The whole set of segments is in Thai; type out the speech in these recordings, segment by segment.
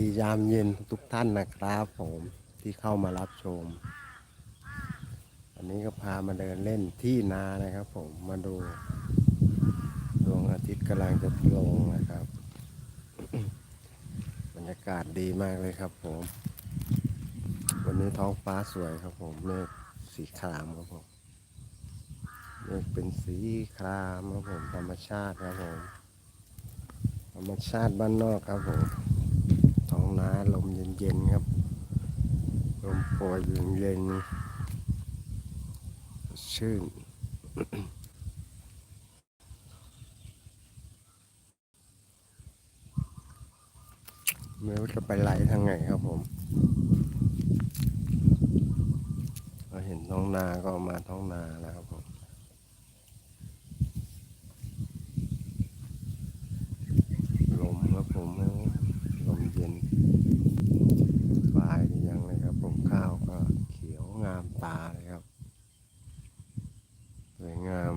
ดียามเย็นทุกท่านนะครับผมที่เข้ามารับชม อันนี้ก็พามาเดินเล่นที่นานะครับผมมาดูดวงอาทิตย์กำลังจะลงนะครับ บรรยากาศดีมากเลยครับผม วันนี้ท้องฟ้าสวยครับผมเมฆสีครามครับผมเมฆเป็นสีครามครับผมธรรมชาติครับผม ธรรมชาติบ้านนอกครับผม นาลมเย็นๆครับ ลมโปรยเย็นๆชื่นไม่รู้จะไปไหลทางไหนครับผมเราเห็นท้องนาก็มาท้องนาแล้วครับผม ลมครับผมลมเย็นปลายดียังเลยครับ ผมข้าวก็เขียวงามตาเลยครับสวยงาม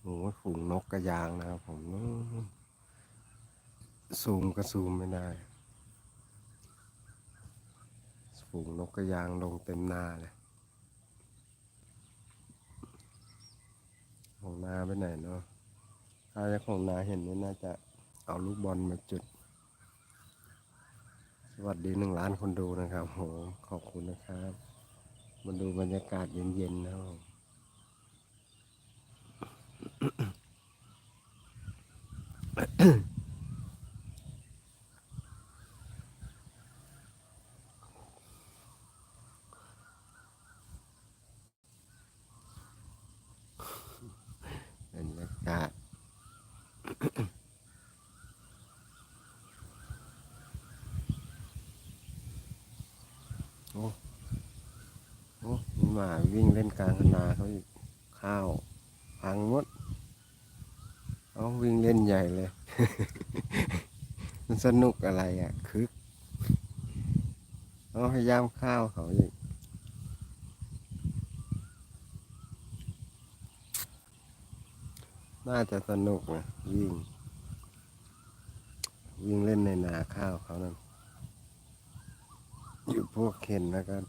โอ้โหฝูงนกกระยางนะครับผมนู้นซูมก็ซูมไม่ได้ฝูงนกกระยางลงเต็มหน้าเลยของนาไปไหนเนาะถ้าจะของนาเห็นนี่น่าจะเอาลูกบอลมาจุด สวัสดีหนึ่งล้านคนดูนะครับโหขอบคุณนะครับ มาดูบรรยากาศเย็นๆนะครับ บรรยากาศโอ้ โอ้หมาวิ่งเล่นกลางนาเขาอีกข้าวพังหมดเอาวิ่งเล่นใหญ่เลย มัน สนุกอะไรอะคึกเอาพยายามข้าวเขาอีกน่าจะสนุกนะวิ่ง วิ่งเล่นในนาข้าวเขานั่นอยู่พวกเข็นแล้วกัน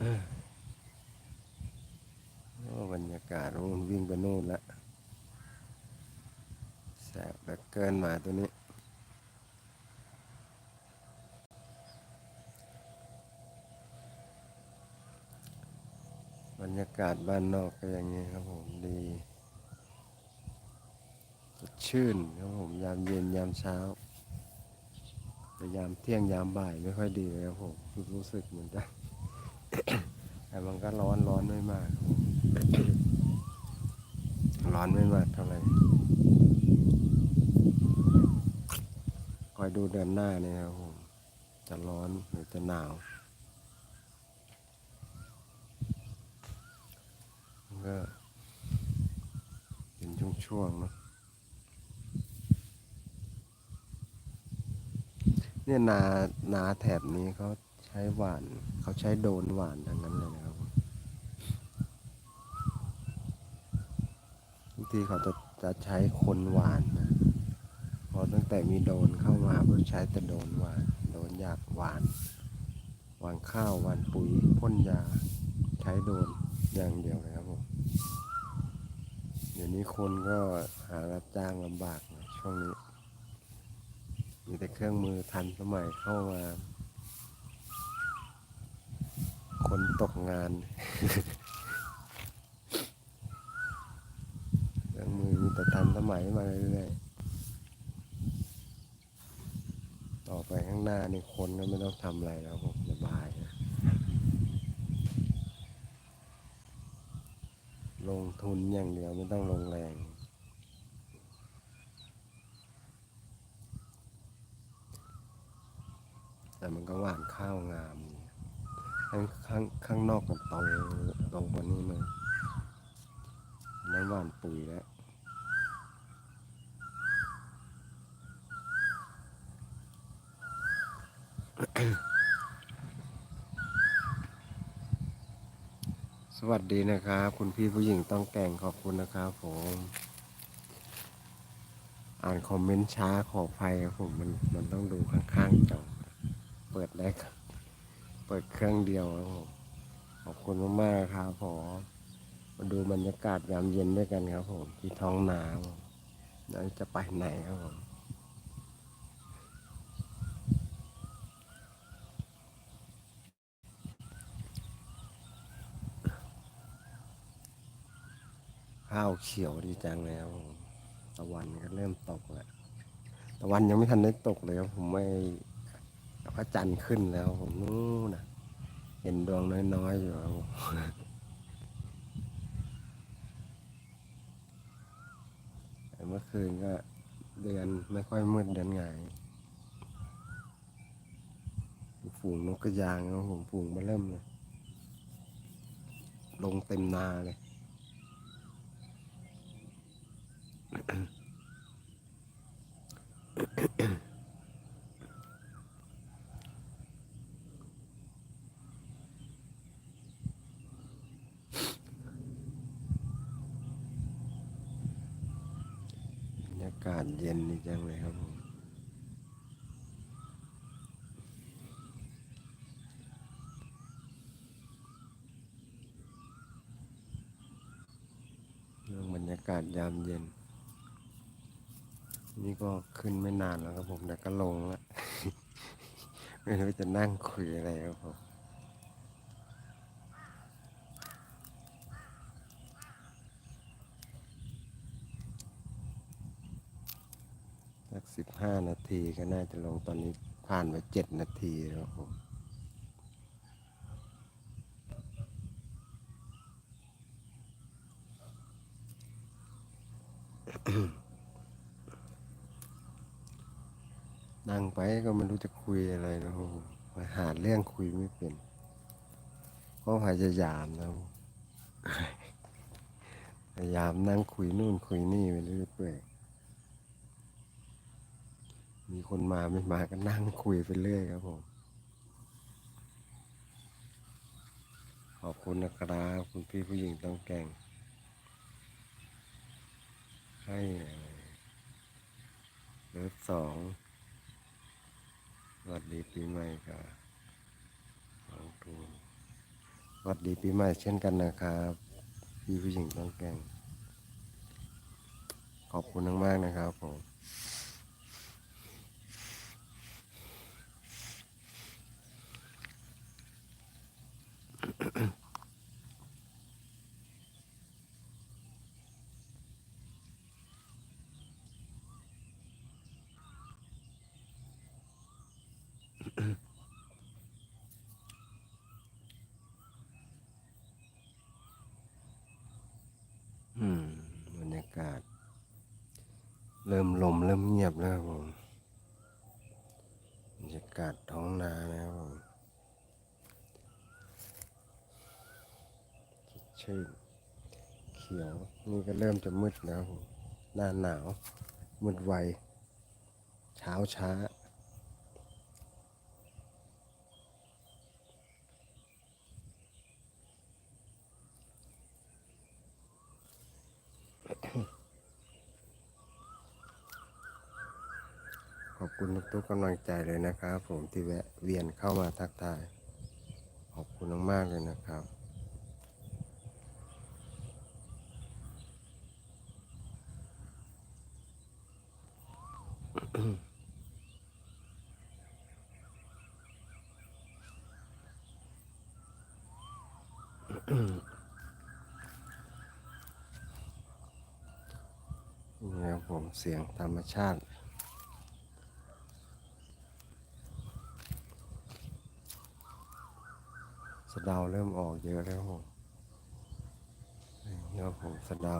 เออ รยากาศมันวิ่งไปนู่นละแสบเหลือเกินหมาตัวนี้ บรรยากาศบ้านนอกก็อย่างนี้ครับผมดีสดชื่นครับผมยามเย็นยามเช้าแต่ยามเที่ยงยามบ่ายไม่ค่อยดีเลยครับผมรู้สึกเหมือนกันแต่มันก็ร้อนร้อนไม่มากครับ ร้อนไม่มากเท่าไหร่คอยดูเดือนหน้าเนี่ยครับผมจะร้อนหรือจะหนาวก็เป็นช่วงๆเนาะเนี่ยนานาแถบนี้เขาใช้หวาน เขาใช้โดนหวานทั้งนั้นเลยนะครับบาง ทีเขาจะจะใช้คนหวานนะพอตั้งแต่มีโดรนเข้ามาเพื่อใช้แต่โดรนหวานโดรนอยากหวานหวานข้าวหวานปุ๋ยพ่นยาใช้โดรนอย่างเดียวเลยครับผมเดี๋ยวนี้คนก็หารับจ้างลำบากนะช่วงนี้ มีแต่เครื่องมือทันสมัยเข้ามาคนตกงาน เครื่องมือมีแต่ทันส มัยมาเรื่อยๆ ต่อไปข้างหน้านี่คนก็ไม่ต้องทำอะไรแล้วผมสบายนะลงทุนอย่างเดียวไม่ต้องลงแรง แต่มันก็หวานข้าวงามข้างข้างข้างนอกมันโตโตกว่านี้เลยอันนั้นหวานปุ๋ยแล้ว สวัสดีนะครับ คุณพี่ผู้หญิงต้องแก่งขอบคุณนะครับผม อ่านคอมเมนต์ช้าขอภัยครับผมมันมันต้องดูข้างๆจอเปิดได้ครับเปิดเครื่องเดียวครับผมขอบคุณมากๆครับผมมาดูบรรยากาศยามเย็นด้วยกันครับผมที่ท้องนาครับผมแล้วจะไปไหนครับผม ข้าวเขียวดีจังเลยครับผมตะวันก็เริ่มตกแล้วตะวันยังไม่ทันได้ตกเลยครับผมไม่พระจันทร์ขึ้นแล้วผมนู้นนะเห็นดวงน้อยๆอยู่ครับเมื่อคืนก็เดือนไม่ค่อยมืดเดือนไงฝูงนกกระยางครับผมฝูงมาเริ่มเลยลงเต็มนาเลย บรรยากาศเย็นดีจังเลยครับผมเรื่องบรรยากาศยามเย็น นี่ก็ขึ้นไม่นานแล้วครับผมแต่ก็ลงแล้วไม่รู้จะนั่งคุยอะไรครับผมสักสิบห้านาทีก็น่าจะลงตอนนี้ผ่านไปเจ็ดนาทีแล้วครับผม นั่งไปก็ไม่รู้จะคุยอะไรแล้วครับผมหาเรื่องคุยไม่เป็นก็พยายามนะพยายามนั่งคุยนู่นคุยนี่ไปเรื่อยเปื่อยมีคนมาไม่มาก็นั่งคุยไปเรื่อยครับผมขอบคุณนะครับคุณพี่ผู้หญิงต้องแกงให้เลิฟสอง วัดดีปีใหม่ครับน้องตูนวัดดีปีใหม่เช่นกันนะครับพี่ผู้หญิงต้องแกงขอบคุณมากๆนะครับผม อืมบรรยากาศ เริ่มลมเริ่มเงียบแล้วครับผมบรรยากาศท้องนานะครับผมชื่นเขียวนี่ก็เริ่มจะมืดแล้วหน้าหนาวมืดไวเช้าช้า ขอบคุณ ทุกกำลังใจเลยนะครับผมที่แวะเวียนเข้ามาทักทายขอบคุณมากๆเลยนะครับนี่ครับผมเสียงธรรมชาติะเดาเริ่มออกเยอะแล้วผมนี่ผมสะเดา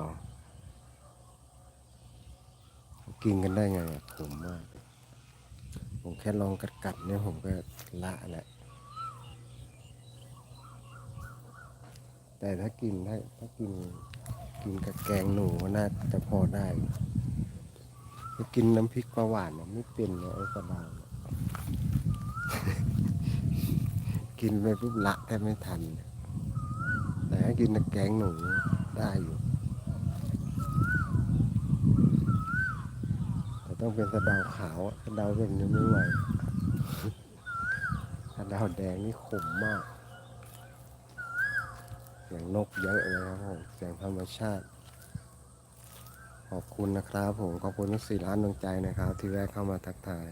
กินกันได้ไงอะผมมาก ผมแค่ลองกัดๆเนี่ยผมก็ละแหละ แต่ถ้ากินถ้าถ้ากินกินกับแกงหนูน่าจะพอได้ถ้ากินน้ำพริกปลาหวานน่ะไม่เป็นเลยไอ้สะเดาเนี่ย กินไปปุ๊บละแทบไม่ทัน แต่กินแต่แกงหนูได้อยู่แต่ต้องเป็นสะเดาขาวอะสะเดาแบบนี้ไม่ไหวสะเดาแดงนี่ขมมากเสียงนกเยอะเลยครับผมเสียงธรรมชาติ ขอบคุณนะครับผม ขอบคุณทั้งสี่ล้านดวงใจนะครับ ที่แวะเข้ามาทักทาย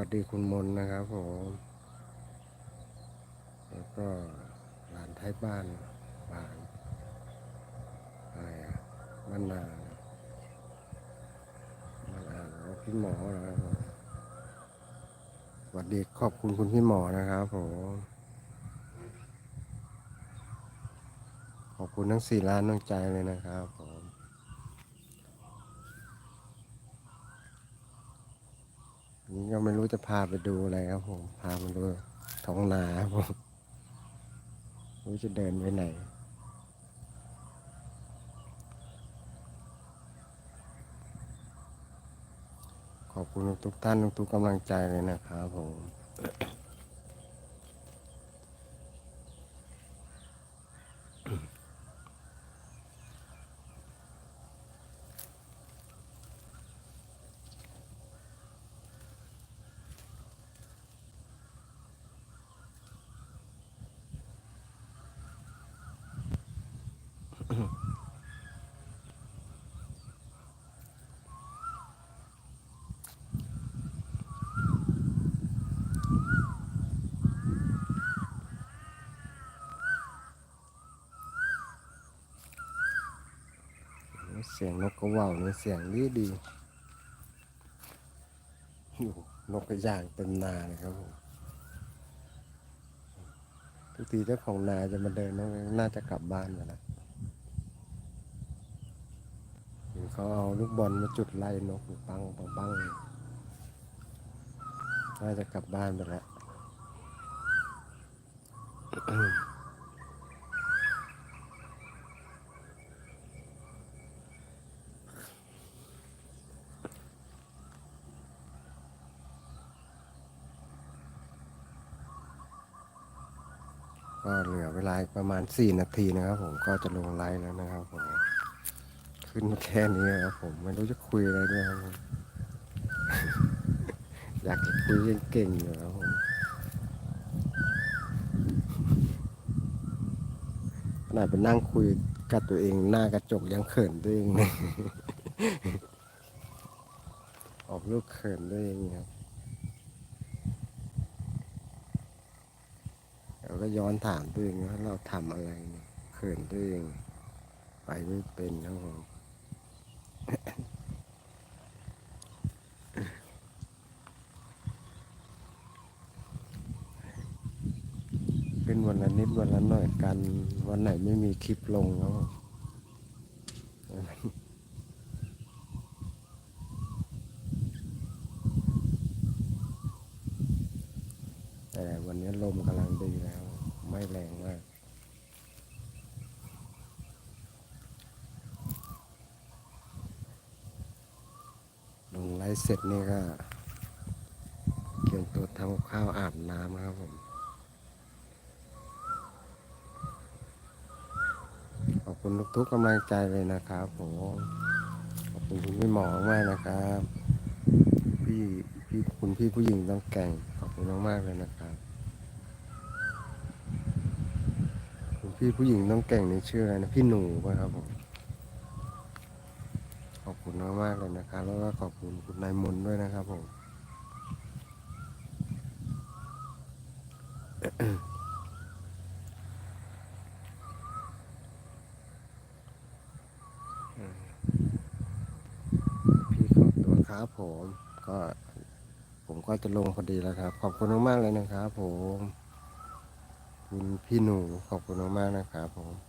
วัสดีคุณมนนะครับผมแล้วก็หลานท้ายบ้านบ้านอะไรอะบ้านนาบ้านอ่าแล้วพี่หมอนะครับผมสวัสดีขอบคุณคุณพี่หมอนะครับผมขอบคุณทั้งสี่ล้านดวงใจเลยนะครับผม นี่ก็ไม่รู้จะพาไปดูอะไรครับผม พามาดูท้องนาครับผมรู้จะเดินไปไหนขอบคุณทุกท่านทุกกำลังใจเลยนะครับผม เสียงนกกระว่าวนี่เสียงดีดีนกกระย่างเต็มนาเลยครับผมทุกทีเจ้าของนาจะมาเดินน่าจะกลับบ้านแล้วเห็เขาเอาลูกบอลมาจุดไล่นกอยู่ปังปังปังน่าจะกลับบ้านไปแล้ว ก็เหลือเวลาประมาณ 4 นาทีนะครับ ผมก็จะลงไลฟ์แล้วนะครับผมขึ้นมาแค่นี้ครับผมไม่รู้จะคุยอะไรด้วยครับอยากจะคุยเก่งๆอยู่ครับผมขนาดไปนั่งคุยกับตัวเองหน้ากระจกยังเขินตัวเองเลยออกลูกเขินตัวเองครับ เรา ก็ย้อนถามตัวเองว่าเราทำอะไรเนี่ยเขินตัวเอง ไปไม่เป็นครับผมขึ้นวันละนิดวันละหน่อยกัน วันไหนไม่มีคลิปลงครับผมแต่วันนี้ลมกำลังดีแล้ว ไม่แรงมาก ลงไลฟ์ เสร็จนี่ก็เตรียมตัวทำข้าวอาบน้ำครับผมขอบคุณทุกๆกำลังใจเลยนะครับผมขอบคุณคุณพี่หมอมากนะครับ พี่พี่คุณพี่ผู้หญิงต้องแก่งขอบคุณมากๆเลยนะครับ คุณพี่ผู้หญิงต้องแก่งในชื่ออะไรนะพี่หนูป่ะครับผม อบคุณมากๆเลยนะครับ แล้วก็ขอบคุณคุณนายมนด้วยนะครับผมพี่ขอบตัวครับผม ก็ผมก็จะลงพอดีแล้วครับ ขอบคุณมากๆเลยนะครับผม คุณพี่หนูขอบคุณมากๆนะครับผม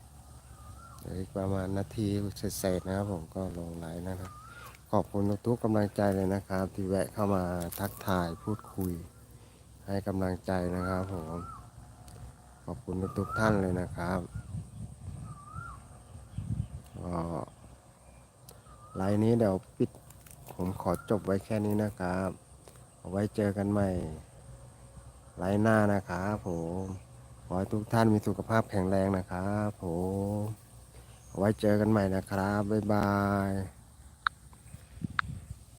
ประมาณนาทีเศษๆนะครับผมก็ลงไลน์นะครับ ขอบคุณทุกๆกำลังใจเลยนะครับ ที่แวะเข้ามาทักทายพูดคุย ให้กำลังใจนะครับผมขอบคุณทุกๆท่านเลยนะครับก็ไลน์นี้เดี๋ยวปิดผมขอจบไว้แค่นี้นะครับเอาไว้เจอกันใหม่ไลน์หน้านะครับผมขอให้ทุกท่านมีสุขภาพแข็งแรงนะครับผม ไว้เจอกันใหม่นะครับ บ๊ายบาย